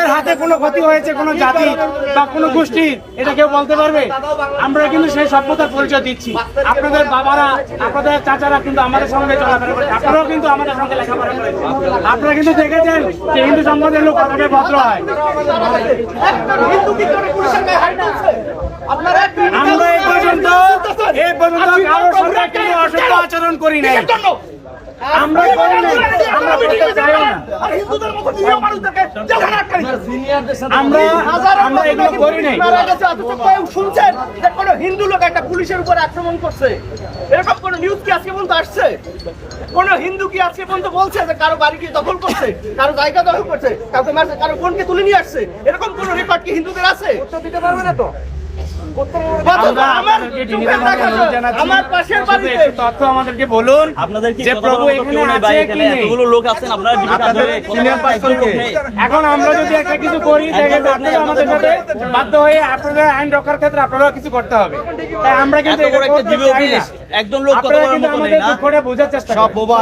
আমাদের হাতে কোনো ক্ষতি হয়েছে, কোনো জাতি বা কোনো গোষ্ঠীর এটা কেউ বলতে পারবে? আমরা কিন্তু সেই সভ্যতার পরিচয় দিচ্ছি। আপনাদের বাবারা, আপনাদের চাচারা কিন্তু আমাদের সঙ্গে চলাফেরা করে। আপনারাও কিন্তু আমাদের সঙ্গে লেখাপড়া করেছেন আপনারা কিন্তু দেখেছেন যে হিন্দু সম্প্রদায়ের লোক কতটা ভদ্র হয়। আমরা এই পর্যন্ত এই পর্যন্ত কারোর সঙ্গে আচরণ করি নাই। আমরা করি নাই। আমরা করতে চাইও না আমরা আমরা এগুলো করি নাই। শুনছেন যে কোনো হিন্দু লোক একটা পুলিশের উপর আক্রমণ করছে? এরকম কোন নিউজ কি আজকে পর্যন্ত আসছে? কোন হিন্দু কি আজকে পর্যন্ত বলছে যে কারও বাড়ি কি দখল করছে? কারও জায়গা দখল করছে? কাউকে মারছে? কারও বোনকে তুলে নিয়ে আসছে? এরকম কোন রেকর্ড কি হিন্দুদের আছে? দিতে পারবে না তো? আমাদেরকে বলুন। যে প্রভু এখানে? এতগুলো লোক আছেন আপনারা? এখন আমরা যদি একটা কিছু করি আমাদের সাথে বাধ্য হয়ে আপনাদের আইন রক্ষার ক্ষেত্রে আপনারাও কিছু করতে হবে। তাই আমরা কিন্তু এত বড় এটা একটা করতে জীবী চাই না। অফিস, একজন লোক কথা বলার মতো নেই না? দুঃখটা বোঝার চেষ্টা সব বোবা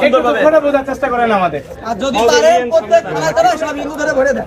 সুন্দরভাবে বোঝার চেষ্টা করেন আমাদের। যদি পারে প্রত্যেক থানায় থানায় সব হিন্দু ধরে ভরে দেন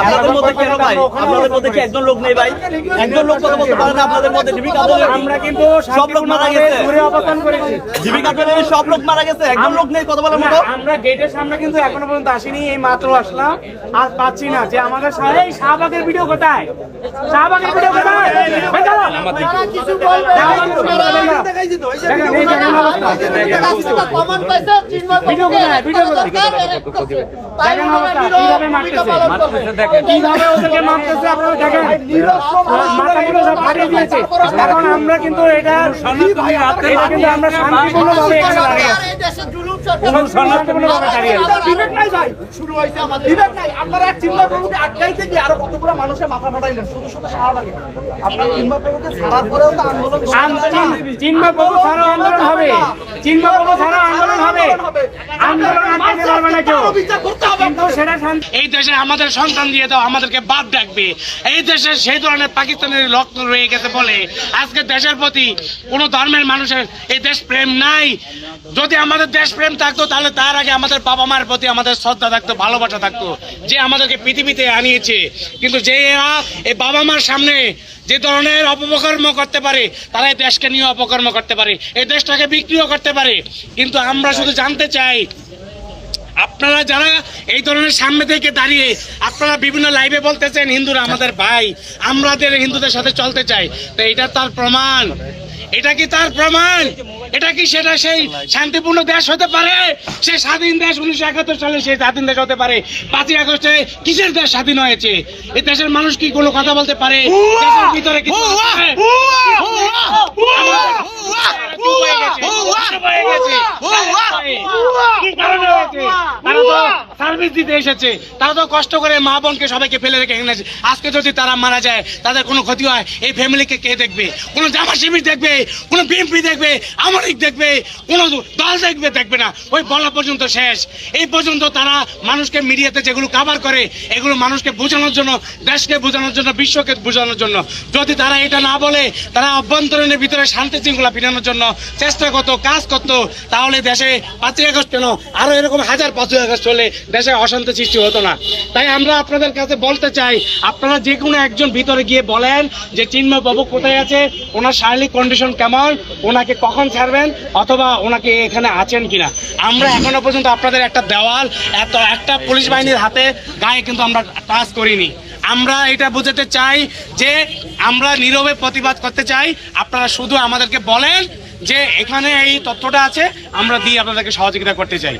আপনাদের মধ্যে কেন ভাই? আপনাদের মধ্যে কি একজন লোক নেই ভাই? একজন লোক কথা বলতে পারে না আপনাদের মধ্যে জীবিকা আমরা কিন্তু সব লোক মারা গেছে। ঘুরে অবস্থান করেছি। জীবিকা সব লোক মারা গেছে একজন লোক নেই কথা বলার মতো? আমরা গেটের সামনে কিন্তু এখনও পর্যন্ত আসিনি এই মাত্র আসলাম। আর পাচ্ছি না যে আমাদের শাহবাগের ভিডিও কোথায়? শাহবাগের ভিডিও আমরা কিন্তু এটা এখানে দাঁড়িয়ে আছি আপনারা চিন্ময় প্রভুকে আটকাইতে গিয়ে আরও কতগুলো মানুষের মাথা ফাটাইলেন শুধু শুধু সারা লাগে আপনারা চিন্ময় প্রভুকে এই দেশে আমাদের সন্তান দিয়ে দাও, আমাদেরকে বাদ ডাকবে এই দেশে সেই ধরনের পাকিস্তানের রক্ত রয়ে গেছে বলে আজকে দেশের প্রতি কোন ধর্মের মানুষের এই দেশ প্রেম নাই। যদি আমাদের দেশ প্রেম থাকতো, তাহলে তার আগে আমাদের বাবা মার প্রতি আমাদের শ্রদ্ধা থাকতো, ভালোবাসা থাকতো, যে আমাদেরকে পৃথিবীতে আনিয়েছে। কিন্তু যে এই বাবা মার সামনে যে ধরনের অপকর্ম করতে পারে তারা এই দেশকে নিয়ে অপকর্ম করতে পারে, এই দেশটাকে বিক্রিও করতে পারে। কিন্তু আমরা শুধু জানতে চাই, আপনারা যারা এই ধরনের সামনে থেকে দাঁড়িয়ে, আপনারা বিভিন্ন লাইভে বলতেছেন, হিন্দুরা আমাদের ভাই আমাদের হিন্দুদের সাথে চলতে চাই। তো এটা তার প্রমাণ। এটা কি তার প্রমাণ? এটা কি সেটা সেই শান্তিপূর্ণ দেশ হতে পারে? সে স্বাধীন দেশ উনিশশো একাত্তর সালে সেই স্বাধীন দেশ হতে পারে। পাঁচই আগস্টে কিসের দেশ স্বাধীন হয়েছে? এই দেশের মানুষ কি কোনো কথা বলতে পারে? দেশের ভিতরে কিছু হয়ে! গেছে, সার্ভিস দিতে এসেছে। তারা তো কষ্ট করে মা বোনকে সবাইকে ফেলে রেখে এখানে এসেছে। আজকে যদি তারা মারা যায়, তাদের কোনো ক্ষতি হয়? এই ফ্যামিলিকে কে দেখবে? কোনো জামা শিবির দেখবে? কোনো বিএনপি দেখবে? আমলিক দেখবে? কোনো দল দেখবে? দেখবে না। ওই বলা পর্যন্ত শেষ। এই পর্যন্ত তারা মানুষকে মিডিয়াতে যেগুলো কাভার করে, এগুলো মানুষকে বোঝানোর জন্য, দেশকে বোঝানোর জন্য, বিশ্বকে বোঝানোর জন্য। যদি তারা এটা না বলে, তারা অভ্যন্তরীণের ভিতরে শান্তি শৃঙ্খলা ফিরানোর জন্য চেষ্টা করতো, কাজ করতো, তাহলে দেশে পাঁচই আগস্ট কেন আরও এরকম হাজার পাঁচই আগস্ট হলে দেশে অশান্তি সৃষ্টি হতো না। তাই আমরা আপনাদের কাছে বলতে চাই, আপনারা যে কোনো একজন ভিতরে গিয়ে বলেন যে চিন্ময় বাবু কোথায় আছে, ওনার শারীরিক কন্ডিশন কেমন, ওনাকে কখন ছাড়বেন, অথবা ওনাকে এখানে আছেন কিনা। আমরা এখনও পর্যন্ত আপনাদের একটা দেওয়াল, এত একটা পুলিশ বাহিনীর হাতে গায়ে কিন্তু আমরা টাচ করিনি। আমরা এটা বোঝাতে চাই যে আমরা নীরবে প্রতিবাদ করতে চাই, আপনারা শুধু আমাদেরকে বলেন যে এখানে এই তথ্যটা আছে, আমরা দিয়ে আপনাদেরকে সহযোগিতা করতে চাই।